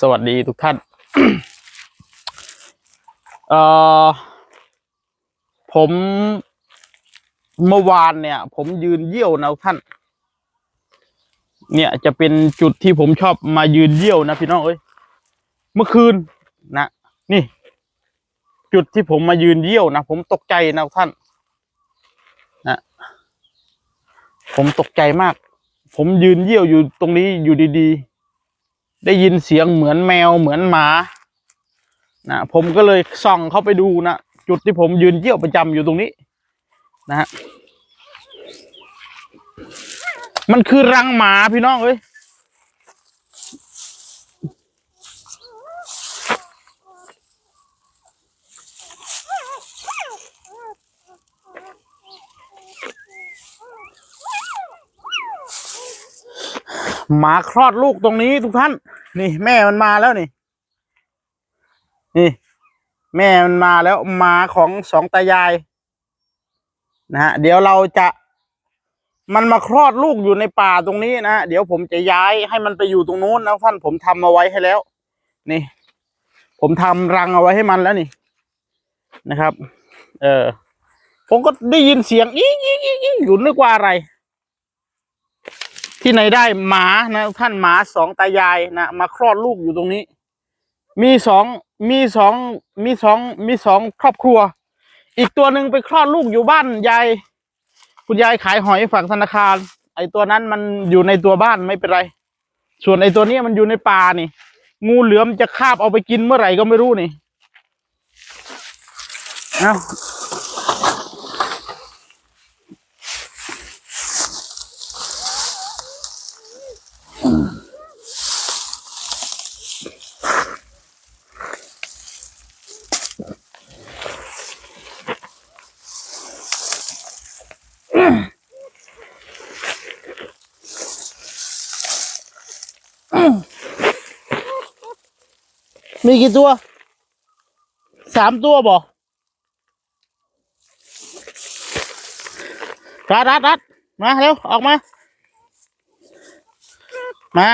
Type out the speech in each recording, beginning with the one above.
สวัสดีทุกท่านเอ่อผมเมื่อวานเนี่ย ผมยืนเยี่ยวนะท่าน เนี่ยจะเป็นจุดที่ผมชอบมายืนเยี่ยวนะพี่น้องเอ้ยเมื่อคืนนะนี่ จุดที่ผมมายืนเยี่ยวนะผมตกใจนะท่านนะผมตกใจมาก ผมยืนเยี่ยวอยู่ตรงนี้อยู่ดีๆ ได้ยินเสียงเหมือนแมวเหมือนหมานะผมก็เลยส่องเข้าไปดูนะจุดที่ผมยืนเยี่ยวประจำอยู่ตรงนี้ นะฮะมันคือรังหมาพี่น้องเอ้ย หมาคลอดลูกตรงนี้ทุกท่าน นี่ แม่มันมาแล้วนี่ นี่ แม่มันมาแล้วหมาของสองตายาย นะฮะเดี๋ยวเราจะมันมาคลอดลูกอยู่ในป่าตรงนี้นะฮะเดี๋ยวผมจะย้ายให้มันไปอยู่ตรงนู้นนะท่านผมทำเอาไว้ให้แล้ว นี่ ผมทำรังเอาไว้ให้มันแล้วนี่นะครับ เออผมก็ได้ยินเสียงอีอีอีอีอยู่นึกว่าอะไร ที่ไหนได้หมานะท่านหมาสองตายายนะมาคลอดลูกอยู่ตรงนี้ มีสองมีสองมีสองมีสองครอบครัว อีกตัวหนึ่งไปคลอดลูกอยู่บ้านยายคุณยายขายหอยฝั่งธนาคาร ไอตัวนั้นมันอยู่ในตัวบ้านไม่เป็นไร ส่วนไอตัวนี้มันอยู่ในป่านี่ งูเหลือมจะคาบเอาไปกินเมื่อไหร่ก็ไม่รู้นี่เอา มีกี่ตัว สามตัวบ่รัดรัดรัดมาเร็ว ออกมา มา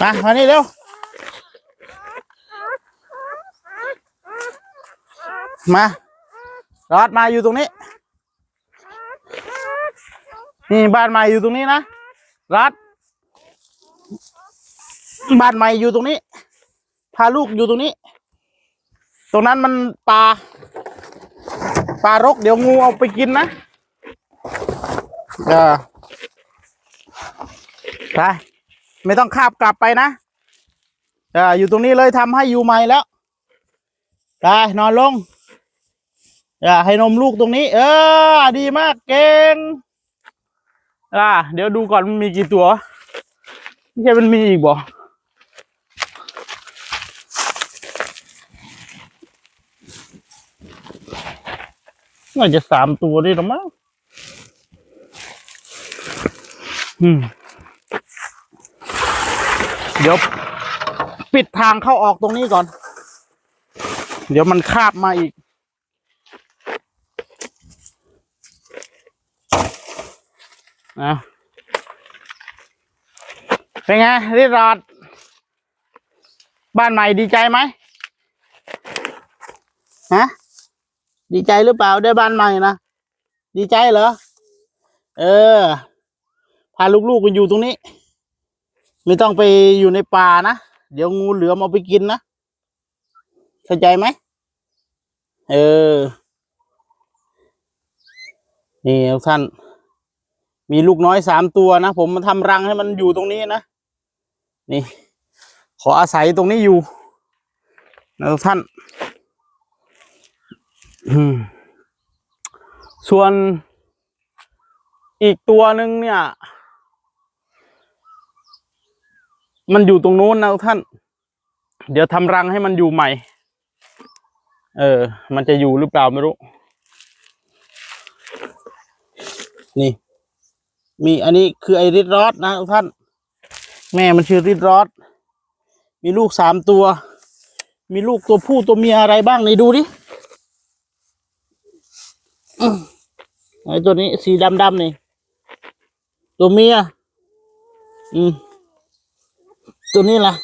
มา มานี่เร็ว มารัดมาอยู่ตรงนี้ นี่บ้านใหม่อยู่ตรงนี้นะ รัด บ้านใหม่อยู่ตรงนี้ พาลูกอยู่ตรงนี้ ตรงนั้นมันปลาปลารก เดี๋ยวงูเอาไปกินนะเออไปไม่ต้องคาบกลับไปนะเอออยู่ตรงนี้เลยทำให้อยู่ใหม่แล้วไปนอนลงอย่าให้นมลูกตรงนี้ เออ ดีมากเก่ง อ่าเดี๋ยวดูก่อนมันมีกี่ตัวไม่ใช่มันมีอีกบ่น่าจะสามตัวได้หรือมั้งอืม เดี๋ยว ปิดทางเข้าออกตรงนี้ก่อน เดี๋ยวมันคาบมาอีก นะเป็นไงรีดรอดบ้านใหม่ดีใจไหมฮะดีใจหรือเปล่าได้บ้านใหม่นะดีใจเหรอ เออ พาลูกๆไปอยู่ตรงนี้ ไม่ต้องไปอยู่ในป่านะ เดี๋ยวงูเหลือมเอาไปกินนะเข้าใจไหมเออ นี่ทุกท่าน มีลูกน้อยสามตัวนะ ผมมาทำรังให้มันอยู่ตรงนี้นะ นี่ ขออาศัยตรงนี้อยู่นะทุกท่าน ส่วนอีกตัวหนึ่งเนี่ย มันอยู่ตรงนู้นนะทุกท่าน เดี๋ยวทำรังให้มันอยู่ใหม่ เออ มันจะอยู่หรือเปล่าไม่รู้ นี่ มีอันนี้คือไอริดรอดนะทุกท่าน แม่มันชื่อริดรอด มีลูกสามตัว มีลูกตัวผู้ตัวเมียอะไรบ้างนี่ดูดิไอตัวนี้สีดำๆนี่ ตัวเมีย อืม ตัวนี้ล่ะ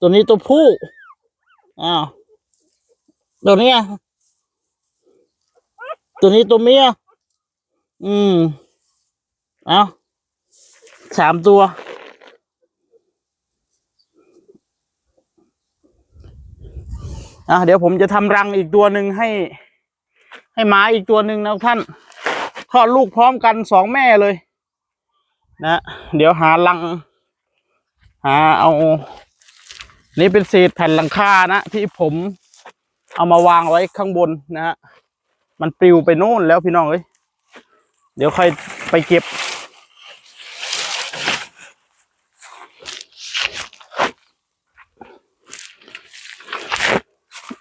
ตัวนี้ตัวผู้ อ้าว ตัวนี้ ตัวนี้ตัวเมีย อืม เอาสามตัว อะเดี๋ยวผมจะทำรังอีกตัวหนึ่งให้ ให้หมาอีกตัวหนึ่งนะท่านคลอดลูกพร้อมกันสองแม่เลย นะ เดี๋ยวหารัง หาเอา นี่เป็นเศษแผ่นหลังคานะ ที่ผมเอามาวางไว้ข้างบนนะฮะมันปลิวไปโน่นแล้วพี่น้องเอ้ยเดี๋ยวค่อยไปเก็บ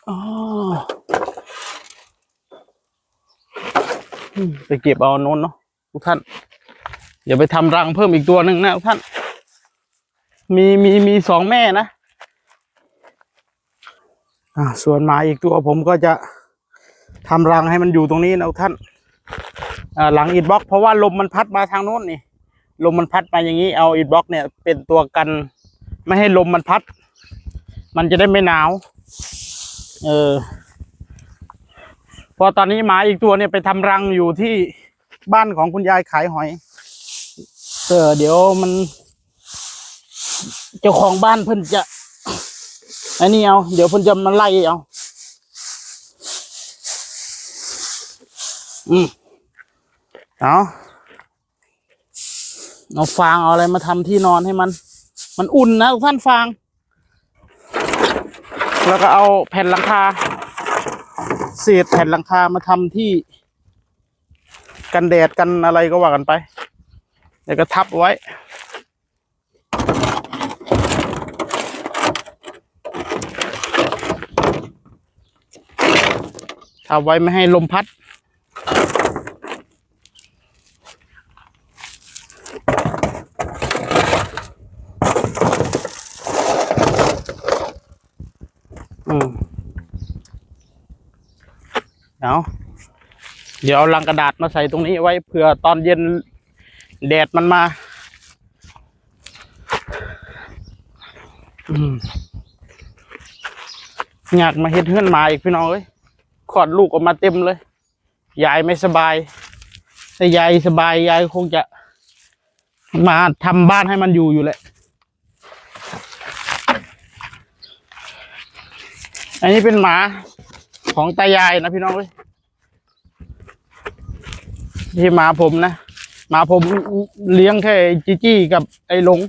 อ๋ออืม ไปเก็บเอาโน้นเนาะทุกท่านเดี๋ยวไปทำรังเพิ่มอีกตัวหนึ่งนะทุกท่าน มีมีมีสองแม่นะอ่าส่วนหมาอีกตัวผมก็จะทำรังให้มันอยู่ตรงนี้นะทุกท่านอ่าหลังอิฐบล็อก เพราะว่าลมมันพัดมาทางโน้นนี่ลมมันพัดมาอย่างนี้เอาอิฐบล็อกเนี่ย เป็นตัวกัน ไม่ให้ลมมันพัด มันจะได้ไม่หนาว เออ พอตอนนี้หมาอีกตัวเนี่ยไปทำรังอยู่ที่บ้านของคุณยายขายหอย เออเดี๋ยวมัน เจ้าของบ้านเพิ่นจะอันนี้เอา เดี๋ยวเพิ่นจะมาไล่เอา อืมเอาเอาฟางเอาอะไรมาทำที่นอนให้มัน มันอุ่นนะท่านฟาง แล้วก็เอาแผ่นหลังคา เศษแผ่นหลังคามาทำที่ กันแดดกันอะไรก็ว่ากันไปแล้วก็ทับไว้ ทับไว้ไม่ให้ลมพัด อืมเอา เดี๋ยวเอาลังกระดาษมาใส่ตรงนี้ไว้เผื่อตอนเย็นแดดมันมาอยากมาเฮ็ดเฮือนหมาอีกพี่น้องเอ้ยขอดลูกออกมาเต็มเลย ยายไม่สบายถ้ายายสบายยายคงจะ มาทำบ้านให้มันอยู่อยู่แหละ อันนี้เป็นหมาของตายายนะพี่น้องเอ้ย ที่หมาผมนะหมาผมเลี้ยงแค่จีจี้กับไอ้หลง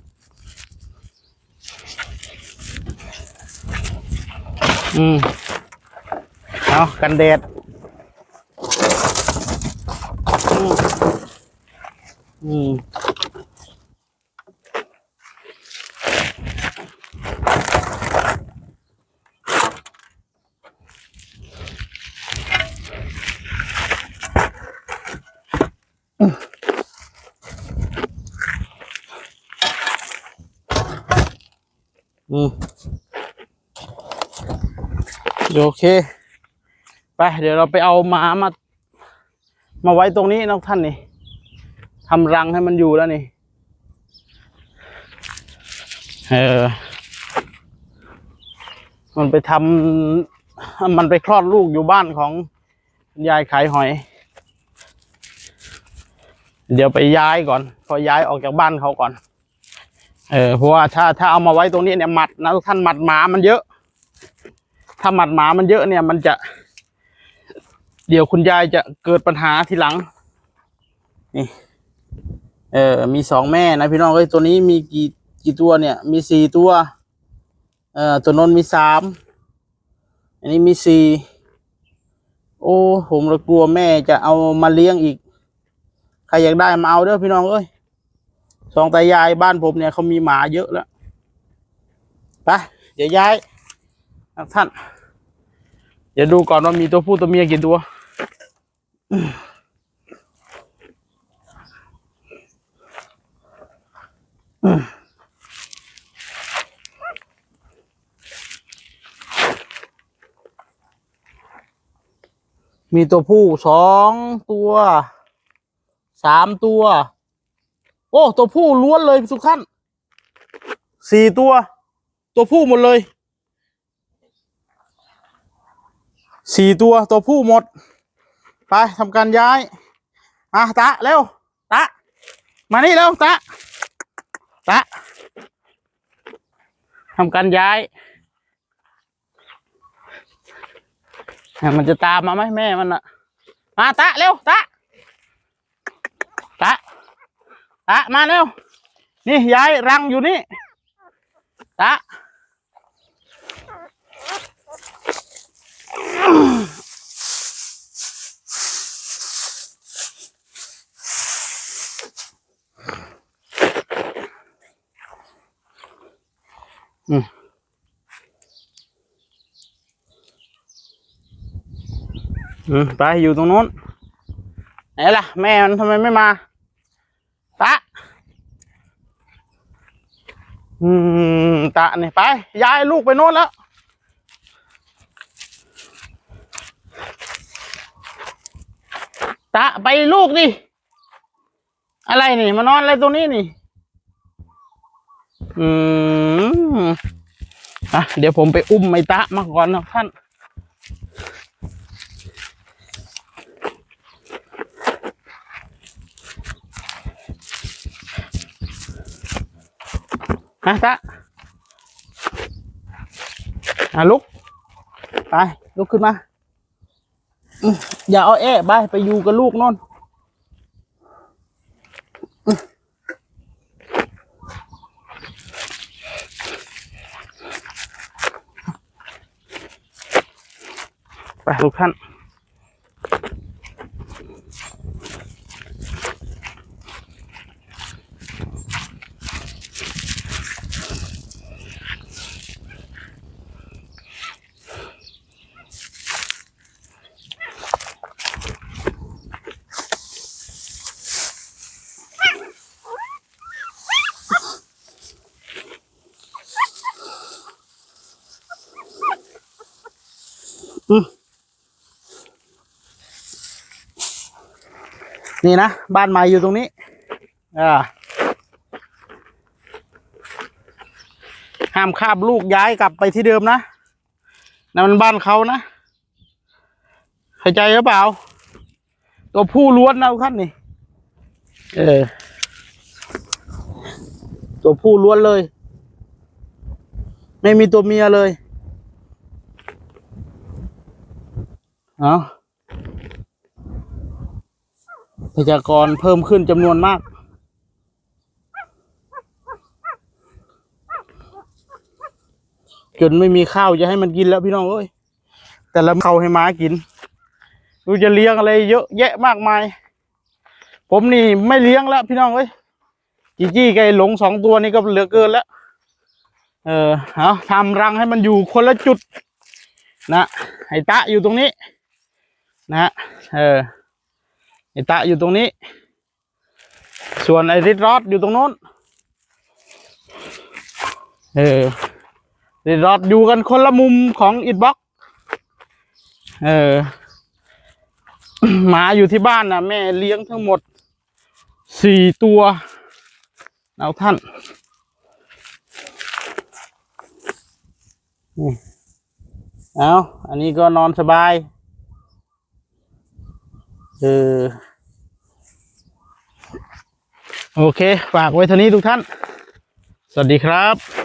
อืมเอากันแดดอืมอืม อืมโอเค ไป เดี๋ยวเราไปเอาหมามา มาไว้ตรงนี้นะท่านนี่ทำรังให้มันอยู่แล้วนี่เออมันไปทำมันไปคลอดลูกอยู่บ้านของยายขายหอย เดี๋ยวไปย้ายก่อน พอย้ายออกจากบ้านเขาก่อน เออเพราะว่าถ้าถ้าเอามาไว้ตรงนี้เนี่ยหมัดนะทุกท่านหมัดหมามันเยอะ ถ้าหมัดหมามันเยอะเนี่ย มันจะ เดี๋ยวคุณยายจะเกิดปัญหาทีหลัง นี่ เออ มีสองแม่นะพี่น้องเอ้ยตัวนี้มีกี่กี่ตัวเนี่ย มีสี่ตัว เอ่อตัวนนมีสามอันนี้มีสี่โอ้ผมกลัวแม่จะเอามาเลี้ยงอีก ใครอยากได้มาเอาเด้อพี่น้องเอ้ย สองตายายบ้านผมเนี่ยเขามีหมาเยอะแล้วไปเดี๋ยวย้ายท่าน เดี๋ยวดูก่อนว่ามีตัวผู้ตัวเมียกี่ตัวมีตัวผู้สองตัวสามตัว โอ้ ตัวผู้ล้วนเลยทุกท่านสี่ตัว ตัวผู้หมดเลยสี่ตัวตัวผู้หมด ไปทำการย้ายมาตะเร็วตะมานี่เร็วตะตะทำการย้ายอะมันจะตามมาไหมแม่มันอะมาตะเร็วตะตะ ตะมาเร็ว นี่ยายรังอยู่นี่ ตะอืมอืมไปอยู่ตรงนู้นไหนล่ะ แม่มันทำไมไม่มาตะ อืมตะนี่ไปย้ายลูกไปโน่นแล้ว ตะไปลูกดิอะไรนี่มานอนอะไรตรงนี้นี่ อืมอะเดี๋ยวผมไปอุ้มไม้ตะมาก่อนนะท่าน ฮะตะอะลุก ไป ลุกขึ้นมาอย่าเอาแอะไปไปอยู่กับลูกนอนไปทุกท่าน นี่นะ บ้านใหม่อยู่ตรงนี้ อ่า ห้ามข้ามลูกย้ายกลับไปที่เดิมนะนั่นมันบ้านเขานะเข้าใจหรือเปล่า ตัวผู้ล้วนนะท่านนี่ เออ ตัวผู้ล้วนเลย ไม่มีตัวเมียเลย เอาประชากรเพิ่มขึ้นจำนวนมาก จนไม่มีข้าวจะให้มันกินแล้วพี่น้องเอ้ยแต่ละเขาให้ม้ากินดูจะเลี้ยงอะไรเยอะแยะมากมาย ผมนี่ไม่เลี้ยงแล้วพี่น้องเอ้ยจีจี้ไก่หลงสองตัวนี้ก็เหลือเกินแล้ว เออเอาทำรังให้มันอยู่คนละจุด นะไอ้ตะอยู่ตรงนี้ นะฮะเออไอตะอยู่ตรงนี้ ส่วนไอริดรอดอยู่ตรงโน้น เออริดรอดอยู่กันคนละมุมของอิดบ็อกเออหมาอยู่ที่บ้านนะแม่เลี้ยงทั้งหมดสี่ตัวเอาท่านนี่เอาอันนี้ก็นอนสบาย เออโอเค ฝากไว้เท่านี้ทุกท่าน สวัสดีครับ